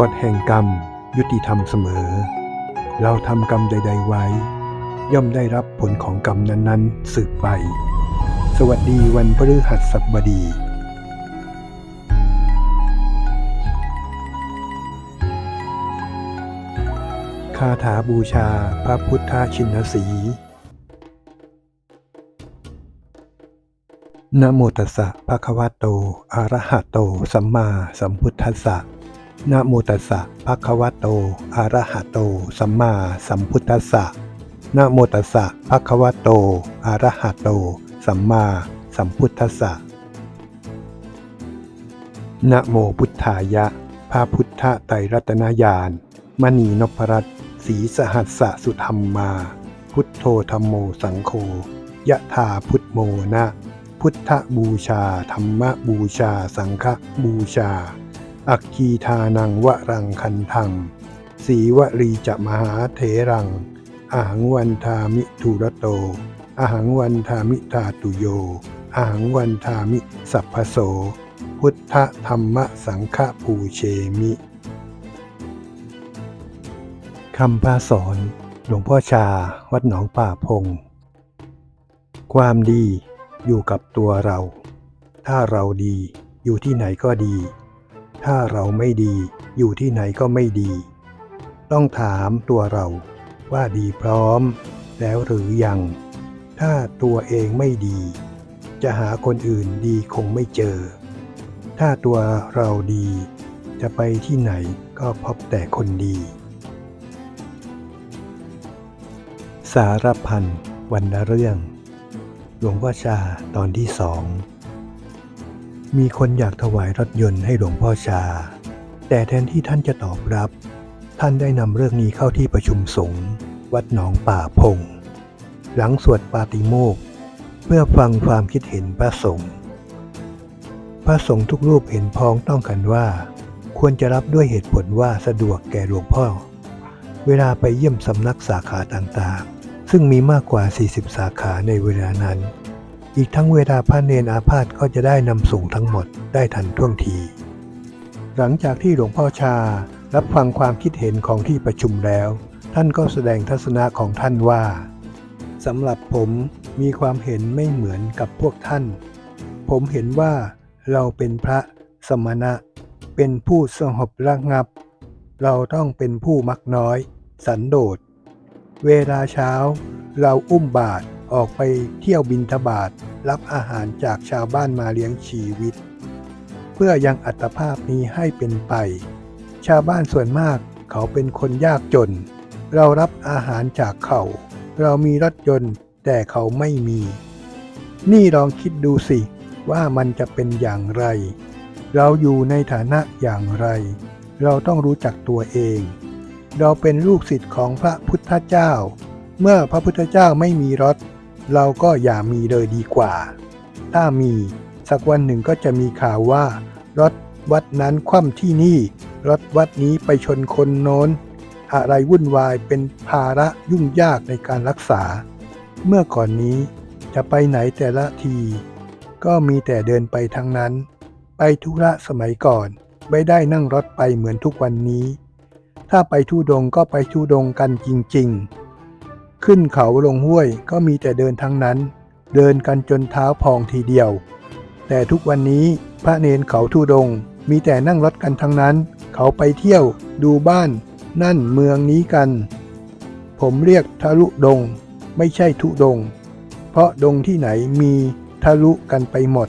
กฎแห่งกรรม ยุติธรรมเสมอ เราทำกรรมใด ๆ ไว้ ย่อมได้รับผลของกรรมนั้นๆ สืบไป สวัสดีวันพฤหัสบดีคาถาบูชาพระพุทธชินสี นะโมตัสสะภะคะวะโต อะระหะโต สัมมาสัมพุทธัสสะนะโมตัสสะภะคะวะโต อะระหะโต สัมมาสัมพุทธัสสะนะโมตัสสะภะคะวะโต อะระหะโต สัมมาสัมพุทธัสสะนะโมพุทธายะ พระพุทธไตรรัตนญาณ มณีนพรัตน์สีสหัสสะสุธรรมมา พุทโธธรรมโมสังโฆ ยะถาพุทโมนะ พุทธบูชา ธรรมบูชา สังฆบูชา อักคีทานังวรังคันทังสีวรีจะมหาเถรังอาหังวันทามิทุระโตอาหังวันทามิทาตุโยอาหังวันทามิสัพพโส พุทธธรรมสังฆปูเชมิคำพาสอน หลวงพ่อชา วัดหนองป่าพง ความดี อยู่กับตัวเรา ถ้าเราดีอยู่ที่ไหนก็ดี ถ้าเราไม่ดีอยู่ที่ไหนก็ไม่ดี ต้องถามตัวเราว่าดีพร้อม แล้วหรือยัง ถ้าตัวเองไม่ดี จะหาคนอื่นดีคงไม่เจอ ถ้าตัวเราดี จะไปที่ไหนก็พบแต่คนดี สารพันวรรณเรื่อง หลวงพ่อชาตอนที่สอง มีคนอยากถวายรถยนต์ให้หลวงพ่อชา แต่แทนที่ท่านจะตอบรับ ท่านได้นำเรื่องนี้เข้าที่ประชุมสงฆ์วัดหนองป่าพง หลังสวดปาติโมกข์เพื่อฟังความคิดเห็นพระสงฆ์พระสงฆ์ทุกรูปเห็นพ้องต้องกันว่า ควรจะรับด้วยเหตุผลว่าสะดวกแก่หลวงพ่อ เวลาไปเยี่ยมสำนักสาขาต่างๆ ซึ่งมีมากกว่า 40 สาขาในเวลานั้น อีกทั้งเวลาพระเนนอาพาธก็จะได้นำส่งทั้งหมดได้ทันท่วงที หลังจากที่หลวงพ่อชารับฟังความคิดเห็นของที่ประชุมแล้ว ท่านก็แสดงทัศนะของท่านว่าสำหรับผมมีความเห็นไม่เหมือนกับพวกท่าน ผมเห็นว่าเราเป็นพระสมณะ เป็นผู้สงบระงับ เราต้องเป็นผู้มักน้อย สันโดษ เวลาเช้า เราอุ้มบาตรออกไปเที่ยวบินทบาทรับอาหารจากชาวบ้านมาเลี้ยงชีวิต เพื่อยังอัตภาพนี้ให้เป็นไป ชาวบ้านส่วนมากเขาเป็นคนยากจน เรารับอาหารจากเขา เรามีรถยนต์แต่เขาไม่มี นี่ลองคิดดูสิว่ามันจะเป็นอย่างไร เราอยู่ในฐานะอย่างไร เราต้องรู้จักตัวเอง เราเป็นลูกศิษย์ของพระพุทธเจ้า เมื่อพระพุทธเจ้าไม่มีรถ เราก็อย่ามีเลยดีกว่า ถ้ามีสักวันหนึ่งก็จะมีข่าวว่า รถวัดนั้นคว่ำที่นี่ รถวัดนี้ไปชนคนโน้น อะไรวุ่นวายเป็นภาระยุ่งยากในการรักษา เมื่อก่อนนี้จะไปไหนแต่ละที ก็มีแต่เดินไปทั้งนั้น ไปธุระสมัยก่อน ไม่ได้นั่งรถไปเหมือนทุกวันนี้ ถ้าไปทุดงก็ไปทุดงกันจริงๆ ขึ้นเขาลงห้วยก็มีแต่เดินทั้งนั้น เดินกันจนเท้าพองทีเดียว แต่ทุกวันนี้พระเนนเขาทุดงมีแต่นั่งรถกันทั้งนั้น เขาไปเที่ยวดูบ้าน นั่นเมืองนี้กัน ผมเรียกทะลุดง ไม่ใช่ทุดง เพราะดงที่ไหนมีทะลุกันไปหมด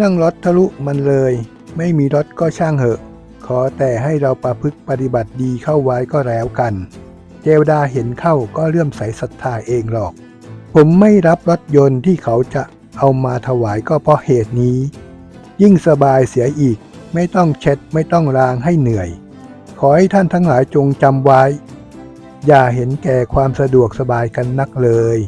นั่งรถทะลุมันเลย ไม่มีรถก็ช่างเหอะ ขอแต่ให้เราประพฤติปฏิบัติดีเข้าไว้ก็แล้วกัน เจวดาเห็นเข้าก็เลื่อมใสศรัทธาเองหรอก ผมไม่รับรถยนต์ที่เขาจะเอามาถวายก็เพราะเหตุนี้ ยิ่งสบายเสียอีก ไม่ต้องเช็ดไม่ต้องล้างให้เหนื่อย ขอให้ท่านทั้งหลายจงจำไว้ อย่าเห็นแก่ความสะดวกสบายกันนักเลย